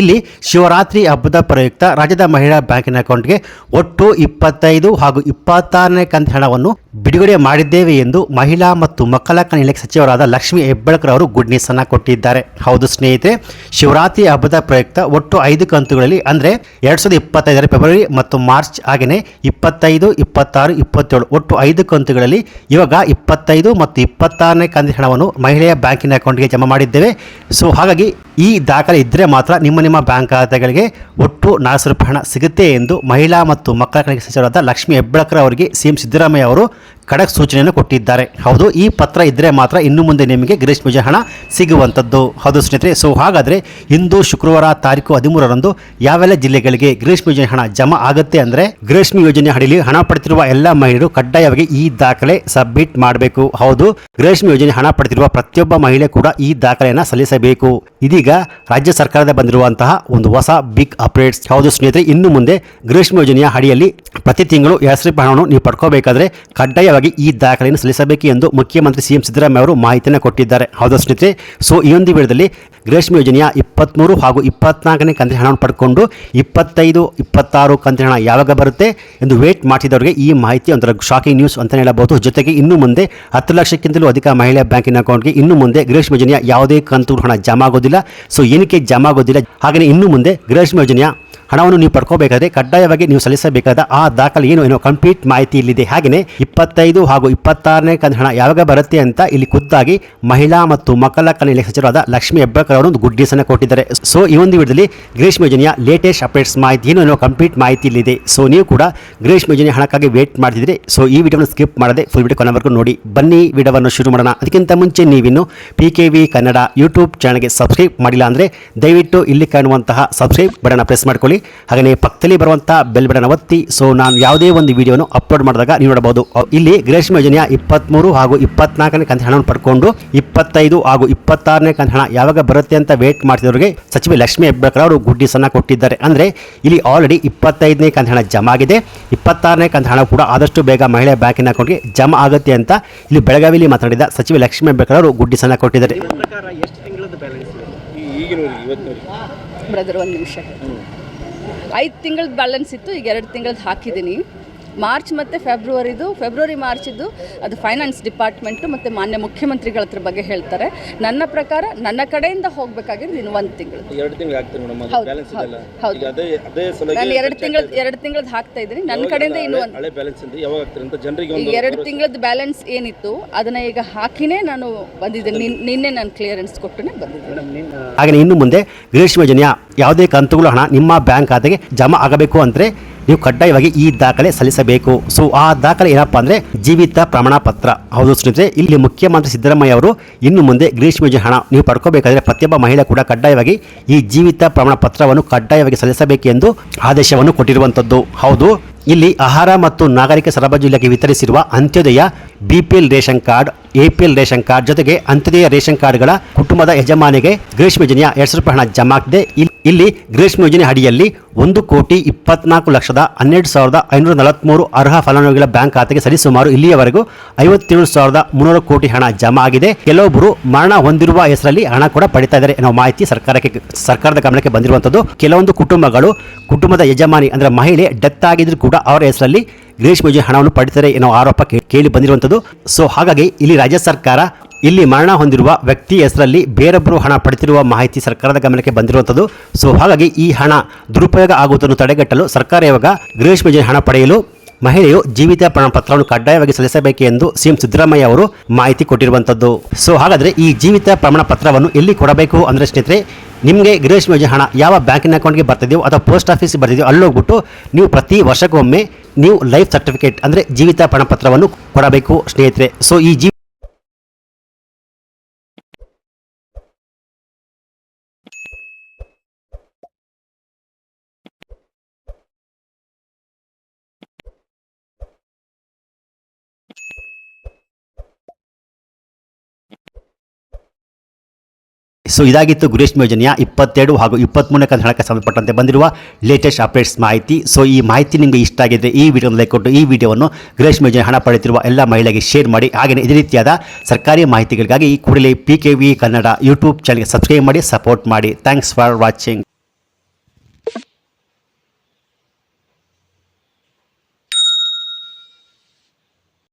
ಇಲ್ಲಿ ಶಿವರಾತ್ರಿ ಹಬ್ಬದ ಪ್ರಯುಕ್ತ ರಾಜ್ಯದ ಮಹಿಳಾ ಬ್ಯಾಂಕಿನ ಅಕೌಂಟ್ಗೆ ಒಟ್ಟು ಇಪ್ಪತ್ತೈದು ಹಾಗೂ ಇಪ್ಪತ್ತಾರನೇ ಕಂತ ಹಣವನ್ನು ಬಿಡುಗಡೆ ಮಾಡಿದ್ದೇವೆ ಎಂದು ಮಹಿಳಾ ಮತ್ತು ಮಕ್ಕಳ ಕಲ್ಯಾಣ ಇಲಾಖೆ ಸಚಿವರಾದ ಲಕ್ಷ್ಮಿ ಹೆಬ್ಬಳ್ಕರ್ ಅವರು ಗುಡ್ ನ್ಯೂಸ್ ಅನ್ನ ಕೊಟ್ಟಿದ್ದಾರೆ. ಹೌದು ಸ್ನೇಹಿತರೆ, ಶಿವರಾತ್ರಿ ಹಬ್ಬದ ಪ್ರಯುಕ್ತ ಒಟ್ಟು ಐದು ಕಂತುಗಳಲ್ಲಿ ಅಂದರೆ ಎರಡ್ ಸಾವಿರದ ಇಪ್ಪತ್ತೈದರ ಫೆಬ್ರವರಿ ಮತ್ತು ಮಾರ್ಚ್ ಹಾಗೆಯೇ ಇಪ್ಪತ್ತೈದು, ಇಪ್ಪತ್ತಾರು, ಇಪ್ಪತ್ತೇಳು. ಒಟ್ಟು ಐದು ಕಂತುಗಳಲ್ಲಿ ಇವಾಗ ಇಪ್ಪತ್ತೈದು ಮತ್ತು ಇಪ್ಪತ್ತಾರನೇ ಕಂತಿನ ಹಣವನ್ನು ಮಹಿಳೆಯ ಬ್ಯಾಂಕಿನ ಅಕೌಂಟ್ಗೆ ಜಮಾ ಮಾಡಿದ್ದೇವೆ. ಸೊ ಹಾಗಾಗಿ ಈ ದಾಖಲೆ ಇದ್ದರೆ ಮಾತ್ರ ನಿಮ್ಮ ನಿಮ್ಮ ಬ್ಯಾಂಕ್ ಖಾತೆಗಳಿಗೆ ಒಟ್ಟು ನಾಲ್ಕು ಸಾವಿರ ರೂಪಾಯಿ ಹಣ ಸಿಗುತ್ತೆ ಎಂದು ಮಹಿಳಾ ಮತ್ತು ಮಕ್ಕಳ ಕಲ್ಯಾಣ ಸಚಿವರಾದ ಲಕ್ಷ್ಮಿ ಹೆಬ್ಬಳಕರ್ ಅವರಿಗೆ ಸಿಎಂ ಸಿದ್ದರಾಮಯ್ಯ ಅವರು ಖಡಕ್ ಸೂಚನೆಯನ್ನು ಕೊಟ್ಟಿದ್ದಾರೆ. ಹೌದು, ಈ ಪತ್ರ ಇದ್ದರೆ ಮಾತ್ರ ಇನ್ನು ಮುಂದೆ ನಿಮಗೆ ಗಿರೀಶ್ ಯೋಜನೆ ಹಣ ಸಿಗುವಂಥದ್ದು. ಹೌದು ಸ್ನೇಹಿತರೆ, ಸೊ ಹಾಗಾದರೆ ಇಂದು ಶುಕ್ರವಾರ ತಾರೀಕು ಹದಿಮೂರರಂದು ಯಾವೆಲ್ಲ ಜಿಲ್ಲೆಗಳಿಗೆ ಗಿರೀಶ್ ಯೋಜನೆ ಹಣ ಜಮಾ ಆಗುತ್ತೆ ಅಂದರೆ ಗ್ರೀಷ್ಮಿ ಯೋಜನೆ ಅಡಿಯಲ್ಲಿ ಹಣ ಪಡೆದಿರುವ ಎಲ್ಲ ಮಹಿಳೆಯರು ಕಡ್ಡಾಯವಾಗಿ ಈ ದಾಖಲೆ ಸಬ್ಮಿಟ್ ಮಾಡಬೇಕು. ಹೌದು ಗ್ರೀಷ್ಮಿ ಯೋಜನೆ ಹಣ ಪಡೆದಿರುವ ಪ್ರತಿಯೊಬ್ಬ ಮಹಿಳೆ ಕೂಡ ಈ ದಾಖಲೆಯನ್ನು ಸಲ್ಲಿಸಬೇಕು. ಇದೀಗ ರಾಜ್ಯ ಸರ್ಕಾರದ ಬಂದಿರುವಂತಹ ಒಂದು ಹೊಸ ಬಿಗ್ ಅಪ್ಡೇಟ್ಸ್ ಯಾವುದು ಸ್ನೇಹಿತರೆ, ಇನ್ನು ಮುಂದೆ ಗ್ರೀಷ್ಮ ಯೋಜನೆಯ ಅಡಿಯಲ್ಲಿ ಪ್ರತಿ ತಿಂಗಳು ಎರಡು ರೂಪಾಯಿ ಹಣವನ್ನು ನೀವು ಪಡ್ಕೋಬೇಕಾದ್ರೆ ಕಡ್ಡಾಯವಾಗಿ ಈ ದಾಖಲೆಯನ್ನು ಸಲ್ಲಿಸಬೇಕು ಎಂದು ಮುಖ್ಯಮಂತ್ರಿ ಸಿಎಂ ಸಿದ್ದರಾಮಯ್ಯ ಅವರು ಮಾಹಿತಿಯನ್ನು ಕೊಟ್ಟಿದ್ದಾರೆ. ಹೌದು ಸ್ನೇಹಿತರೆ ಸೊ ಈ ಒಂದು ವೇಳೆಯಲ್ಲಿ ಗ್ರೀಷ್ಮ ಯೋಜನೆಯ ಇಪ್ಪತ್ತ್ಮೂರು ಹಾಗೂ ಇಪ್ಪತ್ನಾಲ್ಕನೇ ಕಂತಿನ ಹಣವನ್ನು ಪಡ್ಕೊಂಡು ಇಪ್ಪತ್ತೈದು, ಇಪ್ಪತ್ತಾರು ಕಂತಿನ ಹಣ ಯಾವಾಗ ಬರುತ್ತೆ ಎಂದು ವೇಟ್ ಮಾಡಿದವರಿಗೆ ಈ ಮಾಹಿತಿ ಒಂಥರ ಶಾಕಿಂಗ್ ನ್ಯೂಸ್ ಅಂತಲೇ ಹೇಳಬಹುದು. ಜೊತೆಗೆ ಇನ್ನು ಮುಂದೆ ಹತ್ತು ಲಕ್ಷಕ್ಕಿಂತಲೂ ಅಧಿಕ ಮಹಿಳೆಯ ಬ್ಯಾಂಕಿನ ಅಕೌಂಟ್ಗೆ ಇನ್ನು ಮುಂದೆ ಗ್ರೀಷ್ಮ ಯೋಜನೆಯ ಯಾವುದೇ ಕಂತು ಹಣ ಜಮಾ ಆಗೋದಿಲ್ಲ. ಸೊ ಏನಕ್ಕೆ ಜಮಾ ಆಗೋದಿಲ್ಲ? ಹಾಗೆಯೇ ಇನ್ನು ಮುಂದೆ ಗೃಹಲಕ್ಷ್ಮಿ ಯೋಜನೆಯ ಹಣವನ್ನು ನೀವು ಪಡ್ಕೋಬೇಕಾದ್ರೆ ಕಡ್ಡಾಯವಾಗಿ ನೀವು ಸಲ್ಲಿಸಬೇಕಾದ ಆ ದಾಖಲೆ ಏನು ಏನೋ ಕಂಪ್ಲೀಟ್ ಮಾಹಿತಿ ಇಲ್ಲಿದೆ. ಹಾಗೆಯೇ ಇಪ್ಪತ್ತೈದು ಹಾಗೂ ಇಪ್ಪತ್ತಾರನೇ ಕಂತು ಹಣ ಯಾವಾಗ ಬರುತ್ತೆ ಅಂತ ಇಲ್ಲಿ ಖುದ್ದಾಗಿ ಮಹಿಳಾ ಮತ್ತು ಮಕ್ಕಳ ಕಲ್ಯಾಣ ಸಚಿವರಾದ ಲಕ್ಷ್ಮಿ ಹೆಬ್ಬಾಳ್ಕರ್ ಅವರು ಒಂದು ಗುಡ್ ಕೊಟ್ಟಿದ್ದಾರೆ. ಸೊ, ಈ ಒಂದು ವಿಡಿಯೋದಲ್ಲಿ ಗ್ರೀಷ್ಮ ಯೋಜನೆಯ ಲೇಟೆಸ್ಟ್ ಅಪ್ಡೇಟ್ಸ್ ಮಾಹಿತಿ ಏನು ಏನೋ ಕಂಪ್ಲೀಟ್ ಮಾಹಿತಿ ಇಲ್ಲಿದೆ. ಸೊ, ನೀವು ಕೂಡ ಗ್ರೀಷ್ಮ ಯೋಜನೆ ಹಣಕ್ಕಾಗಿ ವೇಟ್ ಮಾಡ್ತಿದ್ರೆ, ಸೊ, ಈ ವಿಡಿಯೋನ ಸ್ಕಿಪ್ ಮಾಡದೆ ಫುಲ್ ವಿಡಿಯೋ ಕೊನೆವರೆಗೂ ನೋಡಿ. ಬನ್ನಿ, ವಿಡಿಯೋವನ್ನು ಶುರು ಮಾಡೋಣ. ಅದಕ್ಕಿಂತ ಮುಂಚೆ ನೀವಿನ್ನು P K V Kannada YouTube ಚಾನಲ್ಗೆ ಸಬ್ಸ್ಕ್ರೈಬ್ ಮಾಡಿಲ್ಲ ಅಂದರೆ ದಯವಿಟ್ಟು ಇಲ್ಲಿ ಕಾಣುವಂತಹ ಸಬ್ಸ್ಕ್ರೈಬ್ ಬಟನ್ ಪ್ರೆಸ್ ಮಾಡ್ಕೊಳ್ಳಿ ಹಾಗೆಯೇ ಪಕ್ಕದಲ್ಲಿ ಬರುವಂಥ ಬೆಲ್ ಬಟನ್ ಒತ್ತಿ ಸೊ ನಾನು ಯಾವುದೇ ಒಂದು ವಿಡಿಯೋನು ಅಪ್ಲೋಡ್ ಮಾಡಿದಾಗ ನೀವು ನೋಡಬಹುದು. ಇಲ್ಲಿ ಗ್ರೇಷ್ಮ ಯೋಜನೆಯ ಇಪ್ಪತ್ತ್ಮೂರು ಹಾಗೂ ಇಪ್ಪತ್ನಾಲ್ಕನೇ ಕಂತ ಹಣವನ್ನು ಪಡ್ಕೊಂಡು ಇಪ್ಪತ್ತೈದು ಹಾಗೂ ಇಪ್ಪತ್ತಾರನೇ ಕಂತ ಹಣ ಯಾವಾಗ ಬರುತ್ತೆ ಅಂತ ವೇಟ್ ಮಾಡ್ತಿದ್ರಿಗೆ ಸಚಿವೆ ಲಕ್ಷ್ಮಿ ಹೆಬ್ಬಳ್ಕರ್ ಅವರು ಗುಡ್ಡಿಸನ್ನು ಕೊಟ್ಟಿದ್ದಾರೆ. ಅಂದರೆ ಇಲ್ಲಿ ಆಲ್ರೆಡಿ ಇಪ್ಪತ್ತೈದನೇ ಕಂತ ಹಣ ಜಮಾ ಆಗಿದೆ. ಇಪ್ಪತ್ತಾರನೇ ಕಂತ ಹಣ ಕೂಡ ಆದಷ್ಟು ಬೇಗ ಮಹಿಳೆ ಬ್ಯಾಂಕಿನ ಅಕೌಂಟ್ಗೆ ಜಮಾ ಆಗುತ್ತೆ ಅಂತ ಇಲ್ಲಿ ಬೆಳಗಾವಿಯಲ್ಲಿ ಮಾತನಾಡಿದ ಸಚಿವೆ ಲಕ್ಷ್ಮಿ ಹೆಬ್ಬಳ್ಕರ್ ಅವರು ಗುಡ್ಡಿಸನ್ನು ಕೊಟ್ಟಿದ್ದಾರೆ. ಬ್ರದರ್ ಒಂದು ನಿಮಿಷ. ಐದು ತಿಂಗಳ ಬ್ಯಾಲೆನ್ಸ್ ಇತ್ತು ಈಗ ಎರಡು ತಿಂಗಳದ್ದು ಹಾಕಿದ್ದೀನಿ. ಮಾರ್ಚ್ ಮತ್ತು ಫೆಬ್ರವರಿದು ಫೆಬ್ರವರಿ ಮಾರ್ಚಿದ್ದು ಅದು ಫೈನಾನ್ಸ್ ಡಿಪಾರ್ಟ್ಮೆಂಟು ಮತ್ತು ಮಾನ್ಯ ಮುಖ್ಯಮಂತ್ರಿಗಳ ಹತ್ರ ಬಗ್ಗೆ ಹೇಳ್ತಾರೆ. ನನ್ನ ಪ್ರಕಾರ ನನ್ನ ಕಡೆಯಿಂದ ಹೋಗಬೇಕಾಗಿದ್ದು ಇನ್ನು ಒಂದು ತಿಂಗಳು. ಎರಡು ತಿಂಗಳು ಆಗ್ತದೆ ಹೌದು, ಬ್ಯಾಲೆನ್ಸ್ ಹೌದು, ಇದೆಲ್ಲ ಈಗ ಅದೇ ಅದೇ ನಾನು ಎರಡು ತಿಂಗಳ ಎರಡು ತಿಂಗಳದ್ದು ಹಾಕ್ತಾ ಇದ್ದೀನಿ. ನನ್ನ ಕಡೆಯಿಂದ ಇನ್ನು ಒಂದು ಹಳೆ ಬ್ಯಾಲೆನ್ಸ್ ಅಂತ ಯಾವಾಗ ಆಗ್ತಾರೆ ಅಂತ ಜನರಿಗೆ ಈಗ ಒಂದು ಎರಡು ತಿಂಗಳದ್ದು ಬ್ಯಾಲೆನ್ಸ್ ಏನಿತ್ತು ಅದನ್ನು ಈಗ ಹಾಕಿನೇ ನಾನು ಬಂದಿದ್ದೀನಿ ನಿನ್ನೆ ನಾನು ಕ್ಲಿಯರೆನ್ಸ್ ಕೊಟ್ಟು ಬಂದಿದ್ದೀನಿ. ಹಾಗೆ ಇನ್ನು ಮುಂದೆ ಗ್ರೀಷ್ಮ ಯೋಜನೆಯ ಯಾವುದೇ ಕಂತುಗಳು ಹಣ ನಿಮ್ಮ ಬ್ಯಾಂಕ್ ಖಾತೆಗೆ ಜಮಾ ಆಗಬೇಕು ಅಂದರೆ ನೀವು ಕಡ್ಡಾಯವಾಗಿ ಈ ದಾಖಲೆ ಸಲ್ಲಿಸಬೇಕು. ಸೊ ಆ ದಾಖಲೆ ಏನಪ್ಪಾ ಅಂದರೆ ಜೀವಿತ ಪ್ರಮಾಣ ಪತ್ರ ಹೌದು ಸ್ನೇಹಿತರೆ, ಇಲ್ಲಿ ಮುಖ್ಯಮಂತ್ರಿ ಸಿದ್ದರಾಮಯ್ಯ ಅವರು ಇನ್ನು ಮುಂದೆ ಗ್ರೀಷ್ಮ ಹಣ ನೀವು ಪಡ್ಕೋಬೇಕಾದ್ರೆ ಪ್ರತಿಯೊಬ್ಬ ಮಹಿಳೆ ಕೂಡ ಕಡ್ಡಾಯವಾಗಿ ಈ ಜೀವಿತ ಪ್ರಮಾಣ ಪತ್ರವನ್ನು ಕಡ್ಡಾಯವಾಗಿ ಸಲ್ಲಿಸಬೇಕೆಂದು ಆದೇಶವನ್ನು ಕೊಟ್ಟಿರುವಂಥದ್ದು. ಹೌದು, ಇಲ್ಲಿ ಆಹಾರ ಮತ್ತು ನಾಗರಿಕ ಸರಬರಾಜು ಇಲಾಖೆ ವಿತರಿಸಿರುವ Antyodaya BPL ration card, APL ration card ಜೊತೆಗೆ ಅಂತ್ಯೋದಯ ರೇಷನ್ ಕಾರ್ಡ್ಗಳ ಕುಟುಂಬದ ಯಜಮಾನಿಗೆ ಗ್ರೀಷ್ಮ ಯೋಜನೆಯ ಎರಡು ಸಾವಿರ ರೂಪಾಯಿ ಹಣ ಜಮಾ ಆಗಿದೆ ಇಲ್- ಇಲ್ಲಿ ಗ್ರೀಷ್ಮ ಯೋಜನೆ ಅಡಿಯಲ್ಲಿ ಒಂದು ಕೋಟಿ ಇಪ್ಪತ್ನಾಲ್ಕು ಲಕ್ಷದ ಹನ್ನೆರಡು ಸಾವಿರದ ಐನೂರ ನಲವತ್ತ್ಮೂರು ಅರ್ಹ ಫಲಾನುಭವಿಗಳ ಬ್ಯಾಂಕ್ ಖಾತೆಗೆ ಸರಿಸುಮಾರು ಇಲ್ಲಿಯವರೆಗೂ ಐವತ್ತೇಳು ಸಾವಿರದ ಮುನ್ನೂರು ಕೋಟಿ ಹಣ ಜಮಾ ಆಗಿದೆ. ಕೆಲವೊಬ್ಬರು ಮರಣ ಹೊಂದಿರುವ ಹೆಸರಲ್ಲಿ ಹಣ ಕೂಡ ಪಡಿತಾ ಇದ್ದಾರೆ ಅನ್ನೋ ಮಾಹಿತಿ ಸರ್ಕಾರಕ್ಕೆ ಸರ್ಕಾರದ ಗಮನಕ್ಕೆ ಬಂದಿರುವಂಥದ್ದು. ಕೆಲವೊಂದು ಕುಟುಂಬಗಳು ಕುಟುಂಬದ ಯಜಮಾನಿ ಅಂದ್ರೆ ಮಹಿಳೆ ಡೆತ್ ಆಗಿದ್ರು ಕೂಡ ಅವರ ಹೆಸರಲ್ಲಿ ಗ್ರೀಷ್ಮ ಯೋಜನೆ ಹಣವನ್ನು ಪಡಿತಾರೆ ಎನ್ನುವ ಆರೋಪ ಕೇಳಿ ಬಂದಿರುವಂಥದ್ದು. ಸೊ ಹಾಗಾಗಿ ಇಲ್ಲಿ ರಾಜ್ಯ ಸರ್ಕಾರ ಇಲ್ಲಿ ಮರಣ ಹೊಂದಿರುವ ವ್ಯಕ್ತಿ ಹೆಸರಲ್ಲಿ ಬೇರೊಬ್ಬರು ಹಣ ಪಡೆದಿರುವ ಮಾಹಿತಿ ಸರ್ಕಾರದ ಗಮನಕ್ಕೆ ಬಂದಿರುವಂಥದ್ದು. ಸೊ, ಹಾಗಾಗಿ ಈ ಹಣ ದುರುಪಯೋಗ ಆಗುವುದನ್ನು ತಡೆಗಟ್ಟಲು ಸರ್ಕಾರ ಇವಾಗ ಗೃಹ ಹಣ ಪಡೆಯಲು ಮಹಿಳೆಯು ಜೀವಿತ ಪ್ರಮಾಣಪತ್ರವನ್ನು ಕಡ್ಡಾಯವಾಗಿ ಸಲ್ಲಿಸಬೇಕು ಎಂದು ಸಿಎಂ ಸಿದ್ದರಾಮಯ್ಯ ಅವರು ಮಾಹಿತಿ ಕೊಟ್ಟಿರುವಂಥದ್ದು. ಸೊ, ಹಾಗಾದರೆ ಈ ಜೀವಿತ ಪ್ರಮಾಣಪತ್ರವನ್ನು ಎಲ್ಲಿ ಕೊಡಬೇಕು ಅಂದರೆ ಸ್ನೇಹಿತರೆ, ನಿಮಗೆ ಗೃಹಲಕ್ಷ್ಮಿ ಯೋಜನೆ ಹಣ ಯಾವ ಬ್ಯಾಂಕಿನ ಅಕೌಂಟ್ಗೆ ಬರ್ತಿದೆಯೋ ಅಥವಾ ಪೋಸ್ಟ್ ಆಫೀಸ್ಗೆ ಬರ್ತಿದೆಯೋ ಅಲ್ಲಿ ಹೋಗ್ಬಿಟ್ಟು ನೀವು ಪ್ರತಿ ವರ್ಷಕ್ಕೊಮ್ಮೆ ನೀವು ಲೈಫ್ ಸರ್ಟಿಫಿಕೇಟ್ ಅಂದರೆ ಜೀವಿತ ಪ್ರಮಾಣಪತ್ರವನ್ನು ಕೊಡಬೇಕು ಸ್ನೇಹಿತರೆ. ಸೊ, ಈ ಜೀವ ಸೊ ಇದಾಗಿತ್ತು ಗುರೇಶ್ ಯೋಜನೆಯ ಇಪ್ಪತ್ತೆರಡು ಹಾಗೂ ಇಪ್ಪತ್ತ್ಮೂರನೇ ಕಂತು ಹಣಕ್ಕೆ ಸಂಬಂಧಪಟ್ಟಂತೆ ಬಂದಿರುವ ಲೇಟೆಸ್ಟ್ ಅಪ್ಡೇಟ್ಸ್ ಮಾಹಿತಿ. ಸೊ ಈ ಮಾಹಿತಿ ನಿಮಗೆ ಇಷ್ಟ ಆಗಿದ್ದರೆ ಈ ವಿಡಿಯೋನ ಲೈಕ್ ಕೊಟ್ಟು ಈ ವಿಡಿಯೋವನ್ನು ಗುರೇಶ್ ಯೋಜನೆ ಹಣ ಪಡೆಯುತ್ತಿರುವ ಎಲ್ಲ ಮಹಿಳೆಗೆ ಶೇರ್ ಮಾಡಿ. ಹಾಗೆಯೇ ಇದೇ ರೀತಿಯಾದ ಸರ್ಕಾರಿ ಮಾಹಿತಿಗಳಿಗಾಗಿ ಈ ಕೂಡಲೇ P K V Kannada YouTube ಚಾನಲ್ಗೆ ಸಬ್ಸ್ಕ್ರೈಬ್ ಮಾಡಿ ಸಪೋರ್ಟ್ ಮಾಡಿ. Thanks for watching